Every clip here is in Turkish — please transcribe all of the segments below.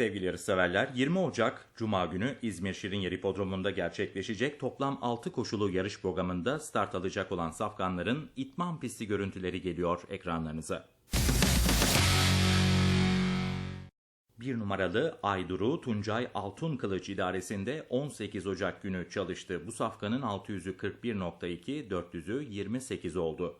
Sevgili yarışseverler, 20 Ocak Cuma günü İzmir Şirinyeri Hipodromu'nda gerçekleşecek toplam 6 koşulu yarış programında start alacak olan safkanların itman pisti görüntüleri geliyor ekranlarınıza. Bir numaralı Ayduru Tuncay Altun Kılıç idaresinde 18 Ocak günü çalıştı. Bu safkanın 600'ü 41.2, 400'ü 28 oldu.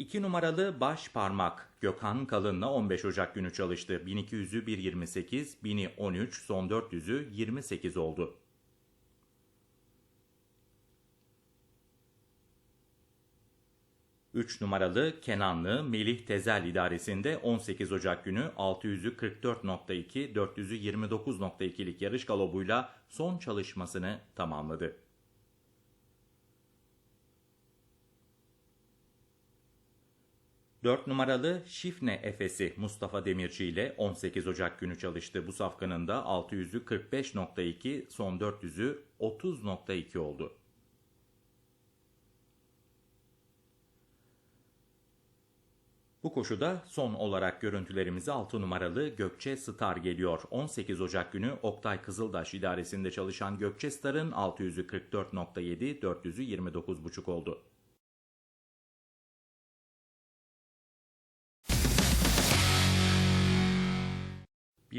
2 numaralı baş parmak Gökhan Kalın'la 15 Ocak günü çalıştı. 1200'ü 1.28, 1000'i 13, son 400'ü 28 oldu. Üç numaralı Kenanlı Melih Tezel idaresinde 18 Ocak günü 600'ü 44.2, 400'ü 29.2'lik yarış galobuyla son çalışmasını tamamladı. 4 numaralı Şifne Efesi Mustafa Demirci ile 18 Ocak günü çalıştı. Bu safkanın da 600'ü 45.2, son 400'ü 30.2 oldu. Bu koşuda son olarak görüntülerimize 6 numaralı Gökçe Star geliyor. 18 Ocak günü Oktay Kızıldaş idaresinde çalışan Gökçe Star'ın 600'ü 44.7, 400'ü 29.5 oldu.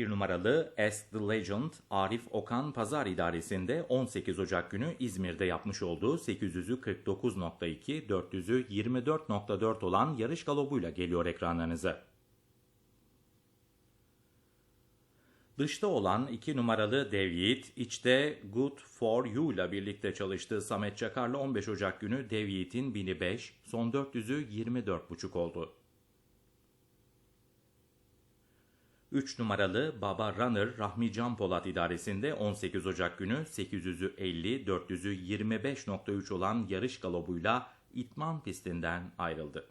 Bir numaralı As The Legend Arif Okan Pazar idaresinde 18 Ocak günü İzmir'de yapmış olduğu 800'ü 49.2, 400'ü 24.4 olan yarış galobuyla geliyor ekranlarınıza. Dışta olan 2 numaralı Dev Yiğit, içte Good For You ile birlikte çalıştığı Samet Çakar'la 15 Ocak günü Dev Yiğit'in 1005, son 400'ü 24.5 oldu. 3 numaralı Baba Runner Rahmi Can Polat idaresinde 18 Ocak günü 800'ü 50, 400'ü 25.3 olan yarış galobuyla itman pistinden ayrıldı.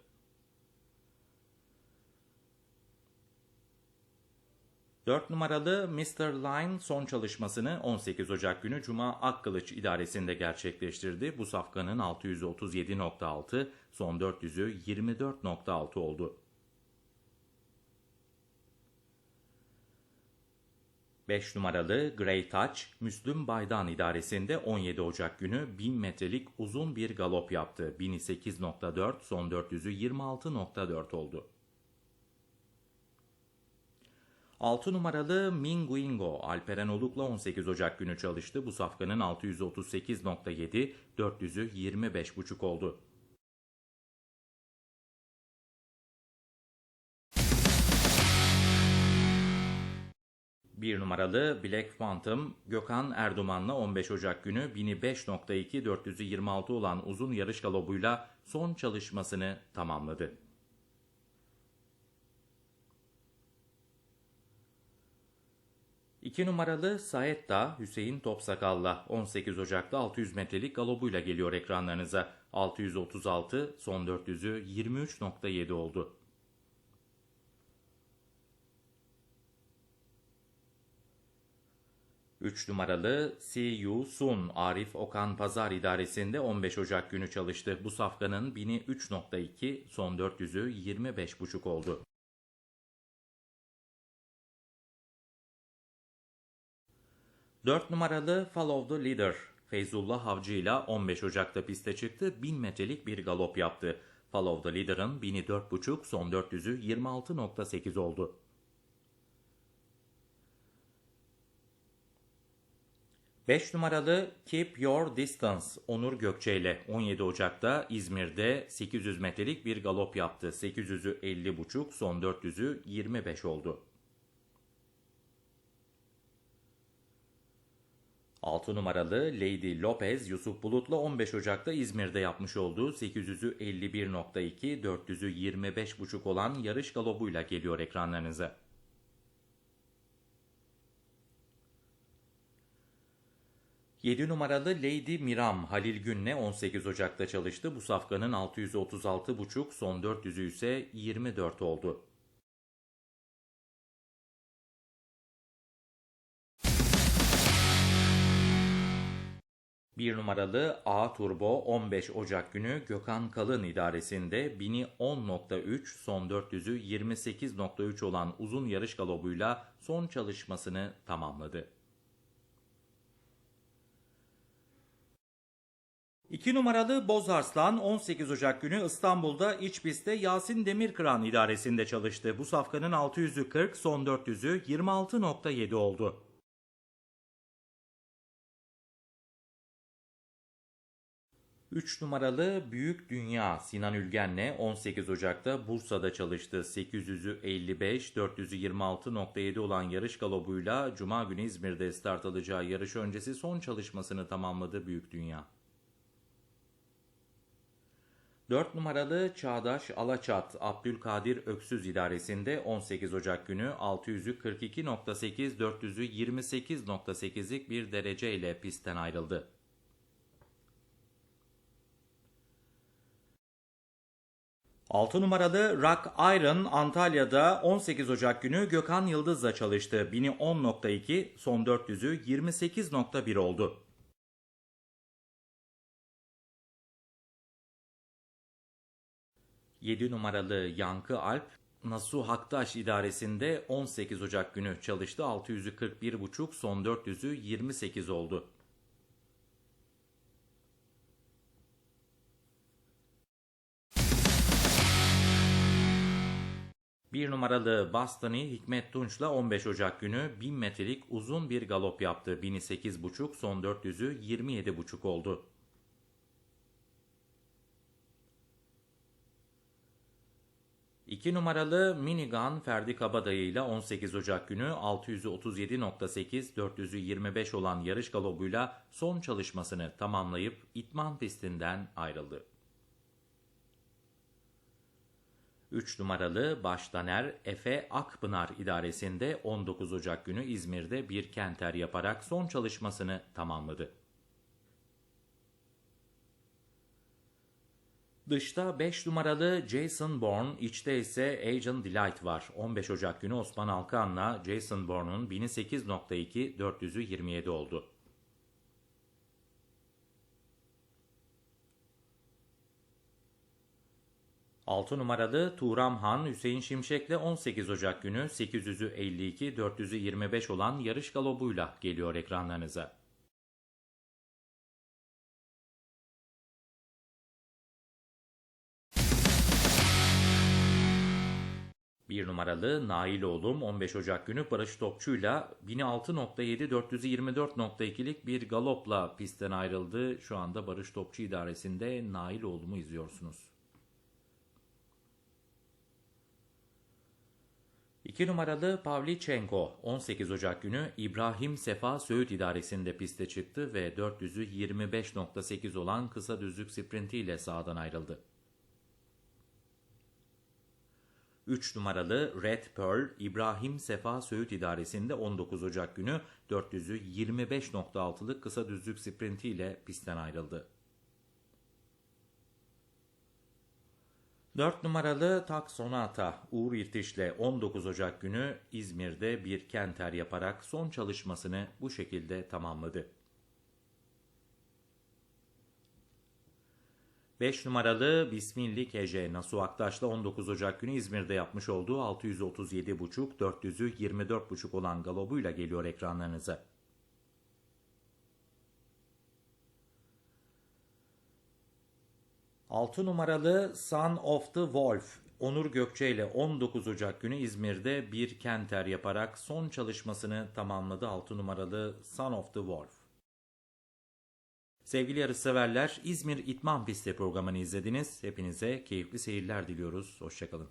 Dört numaralı Mr. Line son çalışmasını 18 Ocak günü Cuma Akkılıç idaresinde gerçekleştirdi. Bu safkanın 637.6, son 400'ü 24.6 oldu. 5 numaralı Grey Touch, Müslüm Baydan idaresinde 17 Ocak günü 1000 metrelik uzun bir galop yaptı. 1008.4, son 400'ü 26.4 oldu. 6 numaralı Minguingo Alperen Oluk'la 18 Ocak günü çalıştı. Bu safkanın 638.7, 400'ü 25.5 oldu. Bir numaralı Black Phantom Gökhan Erduman'la 15 Ocak günü 1005.2 426 olan uzun yarış galobuyla son çalışmasını tamamladı. İki numaralı Saetta Hüseyin Topsakal'la 18 Ocak'ta 600 metrelik galobuyla geliyor ekranlarınıza. 636 son 400'ü 23.7 oldu. 3 numaralı You Soon Arif Okan Pazar idaresinde 15 Ocak günü çalıştı. Bu safkanın 1000'i 3.2, son 400'ü 25.5 oldu. Dört numaralı Follow the Leader Feyzullah Havcı ile 15 Ocak'ta piste çıktı. 1000 metrelik bir galop yaptı. Follow the Leader'ın 1000'i 4.5, son 400'ü 26.8 oldu. 5 numaralı Keep Your Distance Onur Gökçe ile 17 Ocak'ta İzmir'de 800 metrelik bir galop yaptı. 800'ü 50,5 son 400'ü 25 oldu. 6 numaralı Lady Lopez Yusuf Bulut'la 15 Ocak'ta İzmir'de yapmış olduğu 800'ü 51.2, 400'ü 25.5 olan yarış galobuyla geliyor ekranlarınıza. 7 numaralı Lady Miram Halil Gün'le 18 Ocak'ta çalıştı. Bu safkanın 636,5 son 400'ü ise 24 oldu. 1 numaralı A Turbo 15 Ocak günü Gökhan Kalın idaresinde 1000'i 10.3 son 400'ü 28.3 olan uzun yarış galobuyla son çalışmasını tamamladı. 2 numaralı Bozarslan 18 Ocak günü İstanbul'da iç pistte Yasin Demirkıran idaresinde çalıştı. Bu safkanın 600'ü 40, son 400'ü 26.7 oldu. 3 numaralı Büyük Dünya Sinan Ülgen'le 18 Ocak'ta Bursa'da çalıştı. 800'ü 55, 400'ü 26.7 olan yarış galobuyla Cuma günü İzmir'de start alacağı yarış öncesi son çalışmasını tamamladı Büyük Dünya. 4 numaralı Çağdaş Alaçat Abdülkadir Öksüz idaresinde 18 Ocak günü 600'ü 42.8, 400'ü 28.8'lik bir derece ile pistten ayrıldı. Altı numaralı Rock Iron Antalya'da 18 Ocak günü Gökhan Yıldız'la çalıştı. 1000'i 10.2, son 400'ü 28.1 oldu. 7 numaralı Yankı Alp Nasuh Haktaş idaresinde 18 Ocak günü çalıştı. 600'ü 41.5, son 400'ü 28 oldu. Bir numaralı Bastani Hikmet Tunç'la 15 Ocak günü 1000 metrelik uzun bir galop yaptı. 1000'i 8.5, son 400'ü 27.5 oldu. 2 numaralı Minigun Ferdi Kabadayı ile 18 Ocak günü 637.8 425 olan yarış galobuyla son çalışmasını tamamlayıp itman pistinden ayrıldı. 3 numaralı Baştaner Efe Akpınar idaresinde 19 Ocak günü İzmir'de bir kenter yaparak son çalışmasını tamamladı. Dışta 5 numaralı Jason Bourne, içte ise Agent Delight var. 15 Ocak günü Osman Alkan'la Jason Bourne'un 1008.2, 400'ü 27 oldu. Altı numaralı Turam Han Hüseyin Şimşek'le 18 Ocak günü 800'ü 52, 400'ü 25 olan yarış galobuyla geliyor ekranlarınıza. Bir numaralı Nail Oğlum 15 Ocak günü Barış Topçu'yla 1006.7 424.2'lik bir galopla pistten ayrıldı. Şu anda Barış Topçu idaresinde Nail Oğlum'u izliyorsunuz. 2 numaralı Pavlichenko 18 Ocak günü İbrahim Sefa Söğüt idaresinde piste çıktı ve 400'ü 25.8 olan kısa düzlük sprintiyle sağdan ayrıldı. 3 numaralı Red Pearl İbrahim Sefa Söğüt idaresinde 19 Ocak günü 400'ü 25.6'lık kısa düzlük sprintiyle pistten ayrıldı. 4 numaralı Tak Sonata Uğur İrtiş'le 19 Ocak günü İzmir'de bir kenter yaparak son çalışmasını bu şekilde tamamladı. 5 numaralı Bismillik Ece Nasuh Aktaş'la 19 Ocak günü İzmir'de yapmış olduğu 637.5, 400'ü 24.5 olan galobuyla geliyor ekranlarınıza. Altı numaralı Son of the Wolf Onur Gökçe ile 19 Ocak günü İzmir'de bir kenter yaparak son çalışmasını tamamladı 6 numaralı Son of the Wolf. Sevgili yarışseverler, İzmir İtman Pisti programını izlediniz. Hepinize keyifli seyirler diliyoruz. Hoşçakalın.